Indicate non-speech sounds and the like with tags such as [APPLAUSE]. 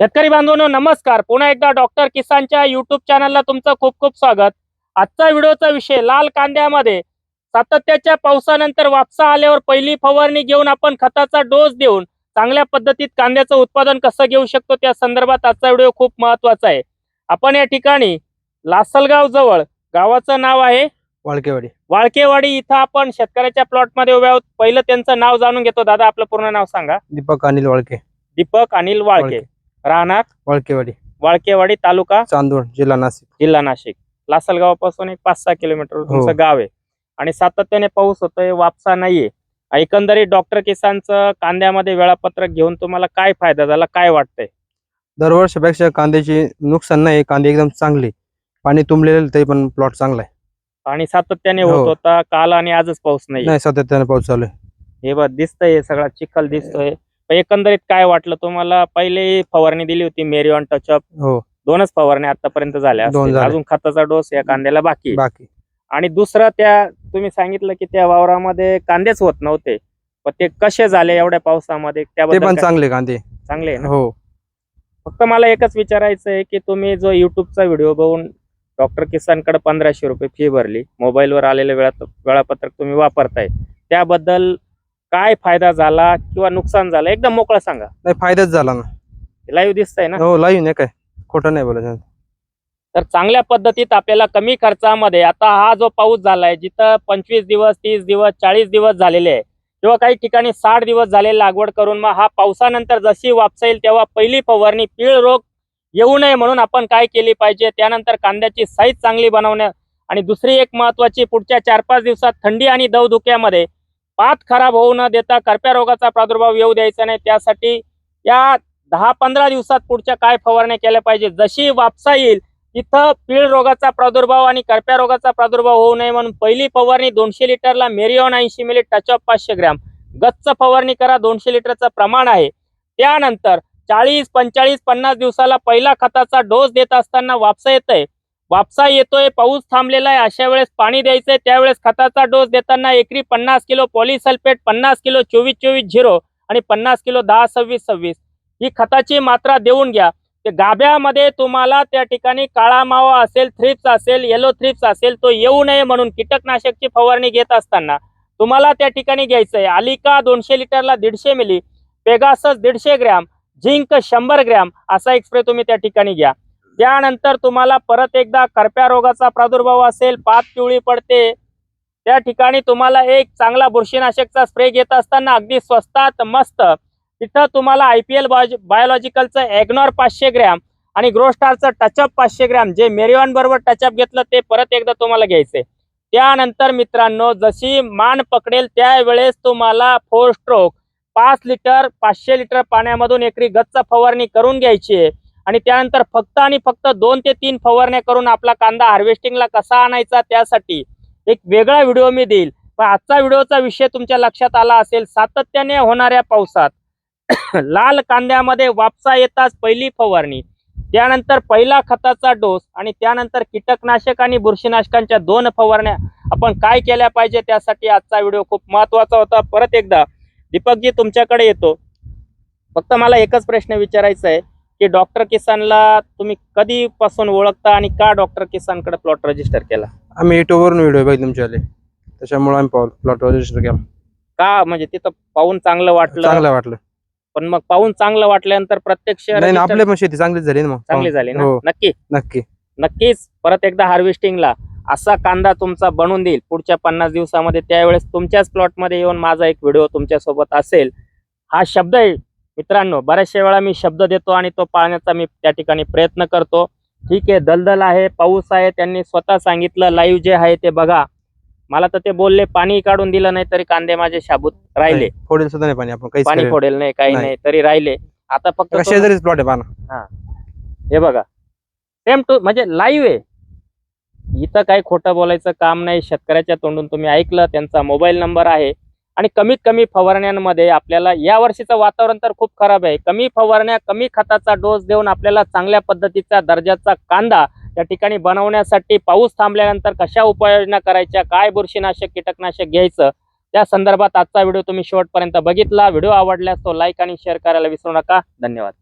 शेतकरी बांधवांनो नमस्कार. पुन्हा एकदा डॉक्टर किसानच्या युट्यूब चॅनलला तुमचं खूप खूप स्वागत. आजचा व्हिडिओचा विषय लाल कांद्यामध्ये. सातत्याच्या पावसानंतर वापसा आल्यावर पहिली फवारणी घेऊन आपण खताचा डोस देऊन चांगल्या पद्धतीत कांद्याचं उत्पादन कसं घेऊ शकतो त्या संदर्भात आजचा व्हिडिओ खूप महत्त्वाचा आहे. आपण या ठिकाणी लासलगाव जवळ गावाचं नाव आहे. वाळकेवाडी. वाळकेवाडी इथं आपण शेतकऱ्याच्या प्लॉटमध्ये उभे आहोत. पहिलं त्यांचं नाव जाणून घेतो. दादा आपलं पूर्ण नाव सांगा. दीपक अनिल वाळके. दीपक अनिल वाळके. वाळके. राहणार वाळकेवाडी. वाळकेवाडी तालुका चांदवड जिल्हा नाशिक. जिल्हा नाशिक. लासलगावापासून एक पाच सहा किलोमीटर तुमचं हो. गाव आहे. आणि सातत्याने पाऊस होतोय वापसा नाहीये. एकंदरीत डॉक्टर किसानचं कांद्यामध्ये वेळापत्रक घेऊन तुम्हाला काय फायदा झाला काय वाटतंय? दरवर्षीपेक्षा कांद्याची नुकसान नाही कांदे एकदम चांगले. पाणी तुंबलेलं तरी पण प्लॉट चांगला आहे. आणि सातत्याने हो. होत होता काल आणि आजच पाऊस नाही नाही सातत्याने पाऊस चालू आहे. हे बघ दिसतंय हे सगळा चिखल दिसतोय. पण एकंदरीत काय वाटलं? तुम्हाला पहिले फवारणी दिली होती मेरिऑन टचअप हो. दोनच फवारणी आतापर्यंत झाल्या दोन असतील. झाल्या. अजून खताचा डोस या कांद्याला बाकी. आहे. बाकी. आणि दुसरं त्या तुम्ही सांगितलं की त्या वावरामध्ये कांदेच होत नव्हते. पण ते कसे झाले एवढ्या पावसामध्ये? ते त्याबद्दल पण काय- चांगले कांदे. चांगले आहे ना? हो. फक्त मला एकच विचारायचं आहे की तुम्ही जो युट्यूबचा व्हिडिओ बघून डॉक्टर किसानकडे पंधराशे रुपये फी भरली मोबाईलवर आलेलं वेळा वेळापत्रक तुम्ही वापरताय त्याबद्दल काय फायदा झाला किंवा नुकसान झालं? एकदम मोकळं सांगा. नाही फायदाच झाला ना. लाईव्ह दिसतंय ना? हो लाईन आहे काय. खोटं नाही बोलायचं. तर चांगल्या पद्धतीत आपल्याला कमी खर्चामध्ये आता हा जो पाऊस झालाय जिथं पंचवीस दिवस तीस दिवस चाळीस दिवस झालेले आहे किंवा काही ठिकाणी साठ दिवस झाले लागवड करून मग हा पावसानंतर जशी वापसा येईल तेव्हा पहिली फवारणी पीळ रोग येऊ नये म्हणून आपण काय केली पाहिजे? त्यानंतर कांद्याची साईज चांगली बनवण्या आणि दुसरी एक महत्वाची पुढच्या चार पाच दिवसात थंडी आणि दवधुक्यामध्ये पात खराब होऊ न देता करप्या रोगाचा प्रादुर्भाव येऊ द्यायचा नाही. त्यासाठी या दहा पंधरा दिवसात पुढच्या काय फवारण्या केल्या पाहिजे जशी वापसा येईल तिथं पीळ रोगाचा प्रादुर्भाव आणि करप्या रोगाचा प्रादुर्भाव होऊ नये म्हणून पहिली फवारणी दोनशे लिटरला मेरिओन ऐंशी मिली ऑफ पाचशे ग्रॅम. गच्च फवारणी करा दोनशे लिटरचं प्रमाण आहे. त्यानंतर चाळीस पंचाळीस पन्नास दिवसाला पहिला खताचा डोस देत असताना वापसा येतोय. वापसा येतोय पाऊस थांबलेला आहे अशा वेळेस पाणी द्यायचंय त्यावेळेस खताचा डोस देताना एकरी पन्नास किलो पॉलिसल्फेट पन्नास किलो चोवीस चोवीस झिरो आणि पन्नास किलो दहा सव्वीस सव्वीस ही खताची मात्रा देऊन घ्या. ते गाभ्यामध्ये तुम्हाला त्या ठिकाणी काळा मावा असेल थ्रिप्स असेल येलो थ्रिप्स असेल तो येऊ नये म्हणून कीटकनाशकची फवारणी घेत असताना तुम्हाला त्या ठिकाणी घ्यायचंय. आलिका दोनशे लिटरला दीडशे मिली पेगासस दीडशे ग्रॅम झिंक शंभर ग्रॅम असा एक स्प्रे तुम्ही त्या ठिकाणी घ्या. त्यानंतर तुम्हाला परत एकदा करप्या रोगाचा प्रादुर्भाव असेल पात पिवळी पडते त्या ठिकाणी तुम्हाला एक चांगला बुरशीनाशकचा स्प्रे घेत असताना अगदी स्वस्तात मस्त. तिथं तुम्हाला आय पी एल बायोलॉजिकलचं एग्नॉर पाचशे ग्रॅम आणि ग्रोस्टारचं टचअप पाचशे ग्रॅम जे मेरिऑन बरोबर टचअप घेतलं ते परत एकदा तुम्हाला घ्यायचंय. त्यानंतर मित्रांनो जशी मान पकडेल त्यावेळेस तुम्हाला फोर स्ट्रोक पाच लिटर पाचशे लिटर पाण्यामधून एकरी गच्च फवारणी करून घ्यायची आहे. आणि त्यानंतर फक्त आणि फक्त दोन ते तीन फवारण्या करून आपला कांदा हार्वेस्टिंगला कसा आणायचा त्यासाठी एक वेगळा व्हिडिओ मी देईल. पण आजचा व्हिडिओचा विषय तुमच्या लक्षात आला असेल सातत्याने होणाऱ्या पावसात [COUGHS] लाल कांद्यामध्ये वापसा येताच पहिली फवारणी त्यानंतर पहिला खताचा डोस आणि त्यानंतर कीटकनाशक आणि बुरशीनाशकांच्या दोन फवारण्या. आपण काय केल्या पाहिजे त्यासाठी आजचा व्हिडिओ खूप महत्त्वाचा होता. परत एकदा दीपकजी तुमच्याकडे येतो. फक्त मला एकच प्रश्न विचारायचा आहे. की डॉक्टर किसानला तुम्ही कधीपासून ओळखता आणि का डॉक्टर किसानकडे प्लॉट रजिस्टर केला? आम्ही युट्यूबवरून व्हिडिओ बघितले तुमच्यावाले त्याच्यामुळे आम्ही प्लॉट रजिस्टर केला. का? म्हणजे तिथं पाहून चांगलं वाटलं? चांगलं वाटलं. पण मग पाहून चांगलं वाटल्यानंतर प्रत्यक्ष नाही ना, register आपल्या पण शेती चांगलीच झाली ना मग. चांगली झाली ना? हो. नक्की? नक्की. नक्कीच. परत एकदा हार्वेस्टिंगला असा कांदा तुमचा बनवून देईल. पुढच्या पन्नास दिवसामध्ये त्यावेळेस तुमच्याच प्लॉटमध्ये येऊन माझा एक व्हिडिओ तुमच्यासोबत असेल. हा शब्द आहे मित्रांनो बऱ्याचशा वेळा मी शब्द देतो आणि तो पाळण्याचा मी त्या ठिकाणी प्रयत्न करतो. ठीक आहे दलदल आहे पाऊस आहे त्यांनी स्वतः सांगितलं लाईव्ह जे आहे ते बघा. मला तर ते बोलले पाणी काढून दिलं नाही तरी कांदे माझे शाबूत राहिले. फोडेल सुद्धा नाही पाणी आपण काहीच पाणी. फोडेल नाही काही नाही. नाही तरी राहिले. आता फक्त तो- शेजारीच प्लॉट आहे पाना हे. बघा. सेम टू म्हणजे लाईव्ह आहे. इथं काही खोटं बोलायचं काम नाही. शेतकऱ्याच्या तोंडून तुम्ही ऐकलं त्यांचा मोबाईल नंबर आहे. आणि कमीत कमी फवारण्यांमध्ये आपल्याला या वर्षीचं वातावरण तर खूप खराब आहे. कमी फवारण्या कमी खताचा डोस देऊन आपल्याला चांगल्या पद्धतीचा दर्जाचा कांदा त्या ठिकाणी बनवण्यासाठी पाऊस थांबल्यानंतर कशा उपाययोजना करायच्या काय बुरशीनाशक कीटकनाशक घ्यायचं त्या संदर्भात आजचा व्हिडिओ तुम्ही शेवटपर्यंत बघितला. व्हिडिओ आवडल्यास तो लाईक आणि शेअर करायला विसरू नका. धन्यवाद.